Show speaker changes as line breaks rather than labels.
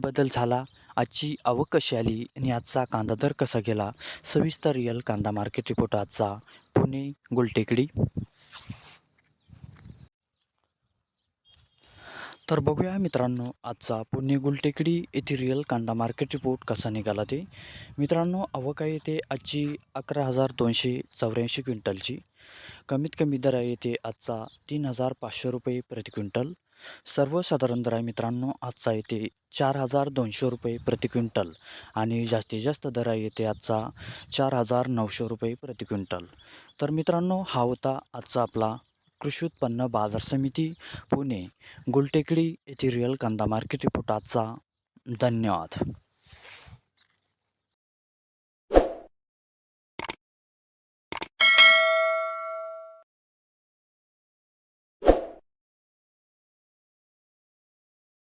बदल झाला. आजची आवक कशी आली आणि आजचा कांदा दर कसा गेला? सविस्तर रिअल कांदा मार्केट रिपोर्ट आजचा. पुणे गुलटेकडी. तर बघूया मित्रांनो आजचा पुणे गुलटेकडी येथील रिअल कांदा मार्केट रिपोर्ट कसा निघाला ते. मित्रांनो आवक आहे ते आजची अकरा हजार दोनशे चौऱ्याऐंशी क्विंटलची. कमीत कमी दर आहे ते आजचा तीन हजार पाचशे रुपये प्रति क्विंटल. सर्वसाधारण दर आहे मित्रांनो आजचा येते चार हजार दोनशे रुपये प्रति क्विंटल आणि जास्तीत जास्त दर आहे येते आजचा चार हजार नऊशे रुपये प्रति क्विंटल. तर मित्रांनो हा होता आजचा आपला कृषी उत्पन्न बाजार समिती पुणे गुलटेकडी येथे रिअल कांदा मार्केट रिपोर्ट आजचा. धन्यवाद.